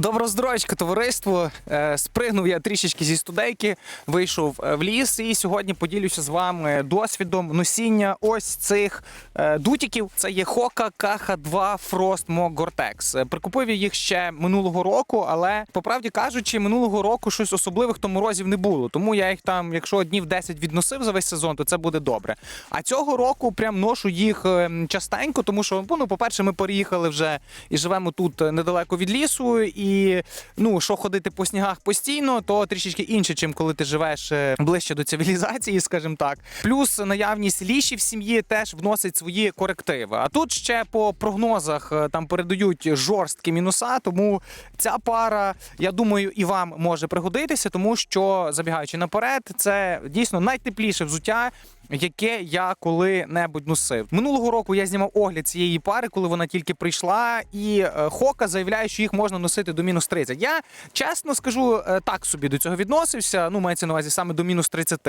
Доброздоровечко, товариство. Е, Спригнув я трішечки зі студейки, вийшов е, в ліс і сьогодні поділюся з вами досвідом носіння ось цих е, дутіків. Це є Hoka KH2 Frost Mo Gore-Tex. Прикупив я їх ще минулого року, але по правді кажучи, минулого року щось особливих то морозів не було. Тому я їх там, якщо днів 10 відносив за весь сезон, то це буде добре. А цього року прям ношу їх частенько, тому що ну, по-перше, ми переїхали вже і живемо тут недалеко від лісу. І ну, що ходити по снігах постійно, то трішечки інше, чим коли ти живеш е, ближче до цивілізації, скажімо так. Плюс наявність ліші в сім'ї теж вносить свої корективи. А тут ще по прогнозах е, там передають жорсткі мінуса, тому ця пара, я думаю, і вам може пригодитися, тому що забігаючи наперед, це дійсно найтепліше взуття. Яке я коли-небудь носив минулого року. Я знімав огляд цієї пари, коли вона тільки прийшла, і е, Хока заявляє, що їх можна носити до мінус 30. Я чесно скажу, е, так собі до цього відносився. Ну, мається на увазі саме до мінус 30.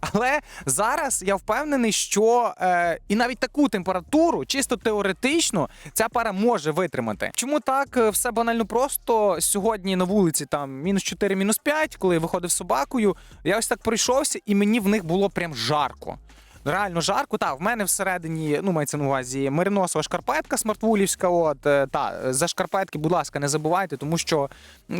Але зараз я впевнений, що е, і навіть таку температуру, чисто теоретично, ця пара може витримати. Чому так? Е, Все банально просто сьогодні на вулиці там мінус 4, мінус 5, коли я виходив з собакою. Я ось так пройшовся, і мені в них було прям жарко. Реально жарко. Та в мене всередині, ну мається на увазі, мериносова шкарпетка смартвулівська. От е, та за шкарпетки, будь ласка, не забувайте, тому що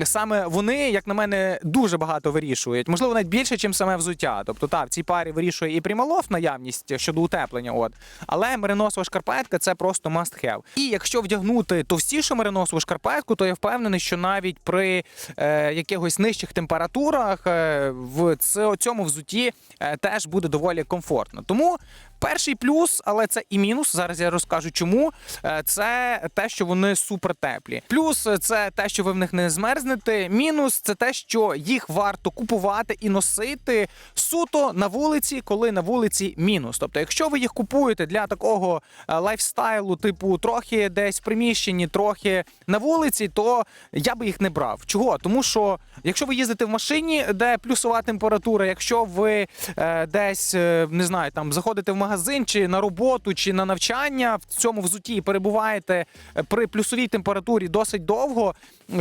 саме вони, як на мене, дуже багато вирішують. Можливо, навіть більше, ніж саме взуття. Тобто, та в цій парі вирішує і прималов наявність щодо утеплення. От але мериносова шкарпетка це просто must have. І якщо вдягнути товстішу мериносову шкарпетку, то я впевнений, що навіть при е, якихось нижчих температурах е, в цьому взутті е, теж буде доволі комфортно. Тому перший плюс, але це і мінус. Зараз я розкажу, чому е, це те, що вони супер теплі. Плюс е, це те, що ви в них не змерзнете. Мінус це те, що їх варто купувати і носити суто на вулиці, коли на вулиці мінус. Тобто, якщо ви їх купуєте для такого е, лайфстайлу, типу трохи десь в приміщенні, трохи на вулиці, то я би їх не брав. Чого? Тому що якщо ви їздите в машині, де плюсова температура, якщо ви десь не знаю, там заходите в магазин чи на роботу, чи на навчання в цьому взуті перебуваєте е, при плюсовій температурі досить довго,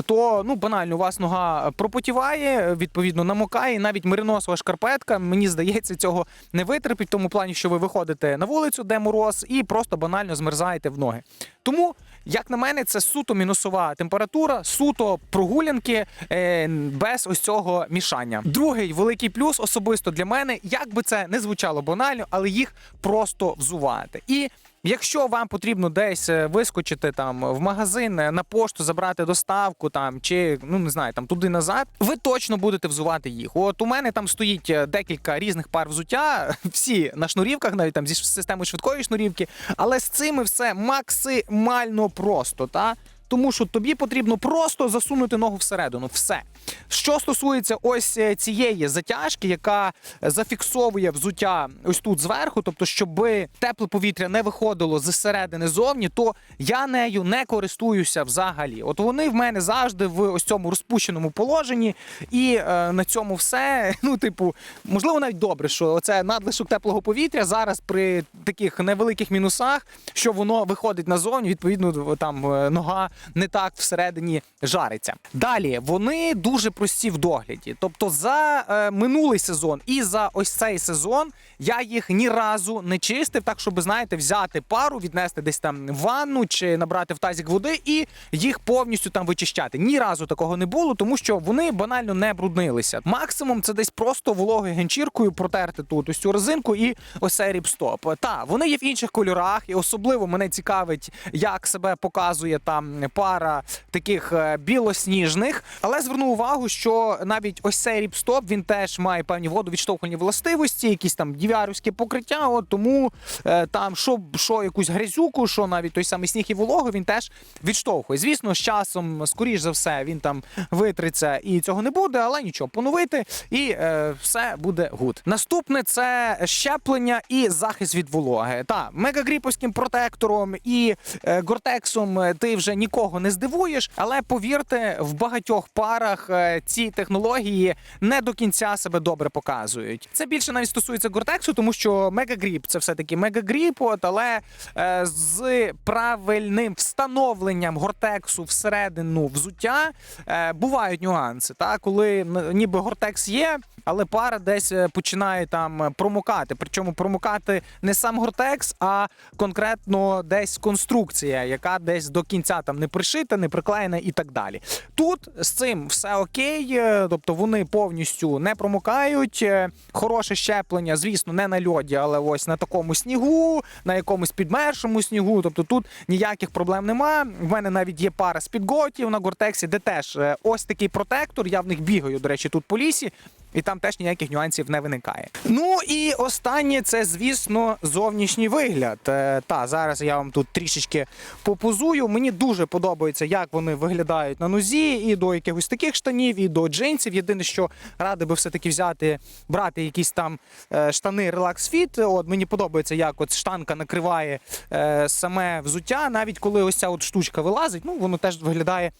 то ну банально у вас нога пропотіває, відповідно намокає. Навіть мериносова шкарпетка, мені здається, цього не витерпить, в тому плані, що ви виходите на вулицю, де мороз, і просто банально змерзаєте в ноги. Тому, як на мене, це суто мінусова температура, суто прогулянки е, без ось цього мішання. Другий великий плюс особисто для мене, як би це не звучало банально, але їх просто взувати. І Якщо вам потрібно десь е, вискочити там в магазин е, на пошту, забрати доставку там чи ну не знаю, там туди назад, ви точно будете взувати їх. От у мене там стоїть е, декілька різних пар взуття, всі на шнурівках, навіть там зі системою швидкої шнурівки, але з цими все максимально просто, та. Тому що тобі потрібно просто засунути ногу всередину. Все. Що стосується ось е, цієї затяжки, яка зафіксовує взуття ось тут зверху, тобто, щоб тепле повітря не виходило з середини зовні, то я нею не користуюся взагалі. От вони в мене завжди в ось цьому розпущеному положенні, і е, на цьому все. Ну, типу, можливо, навіть добре, що оце надлишок теплого повітря зараз при таких невеликих мінусах, що воно виходить назовні, відповідно, там е, нога не так всередині жариться. Далі вони дуже прості в догляді. Тобто, за е, минулий сезон і за ось цей сезон я їх ні разу не чистив, так щоб знаєте, взяти пару, віднести десь там ванну чи набрати в тазик води і їх повністю там вичищати. Ні разу такого не було, тому що вони банально не бруднилися. Максимум це десь просто вологою генчіркою протерти тут ось цю резинку і ось цей ріпстоп. Та вони є в інших кольорах, і особливо мене цікавить, як себе показує там пара таких е, білосніжних. Але зверну увагу, що навіть ось цей ріпстоп він теж має певні водовідштовхувальні властивості, якісь там дівярівське покриття. От тому е, там що, що якусь грязюку, що навіть той самий сніг і вологу, він теж відштовхує. Звісно, з часом, скоріш за все, він там витриться і цього не буде, але нічого, поновити і е, все буде гуд. Наступне це щеплення і захист від вологи. Та мегагріповським протектором і е, гортексом ти вже ніколи. Нікого не здивуєш, але повірте, в багатьох парах е, ці технології не до кінця себе добре показують. Це більше навіть стосується гортексу, тому що мегагріп це все таки мегагріп, от, але е, з правильним встановленням гортексу всередину взуття е, бувають нюанси. Та коли ніби гортекс є, але пара десь починає там промокати. Причому промокати не сам гортекс, а конкретно десь конструкція, яка десь до кінця там не пришита, не приклеєна і так далі. Тут з цим все окей, е, тобто вони повністю не промокають. е, Хороше щеплення, звісно, не на льоді, але ось на такому снігу, на якомусь підмершому снігу. Тобто тут ніяких проблем нема. В мене навіть є пара спідготів на гортексі, де теж е, ось такий протектор. Я в них бігаю, до речі, тут по лісі. І там теж ніяких нюансів не виникає. Ну і останнє це, звісно, зовнішній вигляд. Е, та зараз я вам тут трішечки попозую. Мені дуже подобається, як вони виглядають на нозі, і до якихось таких штанів, і до джинсів. Єдине, що радий би все-таки взяти, брати якісь там е, штани Relax Fit. От мені подобається, як от штанка накриває е, саме взуття, навіть коли ось ця от штучка вилазить, ну воно теж виглядає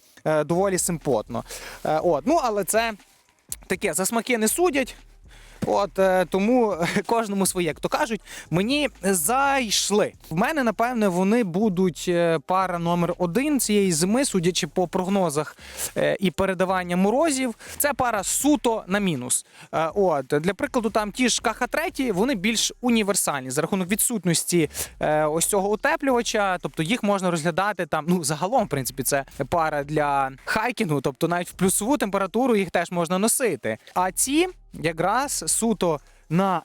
доволі симпотно. От, ну але це таке за смаки не судять. От е, тому кожному своє, як то кажуть, мені зайшли. В мене, напевне, вони будуть е, пара номер один цієї зими, судячи по прогнозах е, і передавання морозів. Це пара суто на мінус. От для прикладу, там ті ж КХ-3, вони більш універсальні за рахунок відсутності ось цього утеплювача. Тобто їх можна розглядати там. Ну загалом, в принципі, це пара для хайкінгу, тобто навіть в плюсову температуру їх теж можна носити. А ці якраз суто на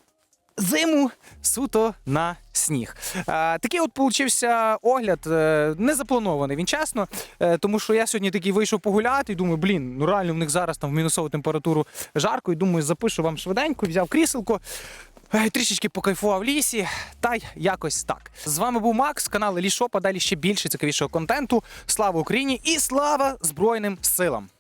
зиму, суто на сніг. Такий от получився огляд, е, не запланований він чесно, е, тому що я сьогодні такий вийшов погуляти і думаю, блін, ну реально в них зараз там в мінусову температуру жарко, і думаю, запишу вам швиденько, взяв кріселко. е, Трішечки покайфував в лісі, та й якось так. З вами був Макс, канал Лішопа. Далі ще більше цікавішого контенту. Слава Україні і слава Збройним силам!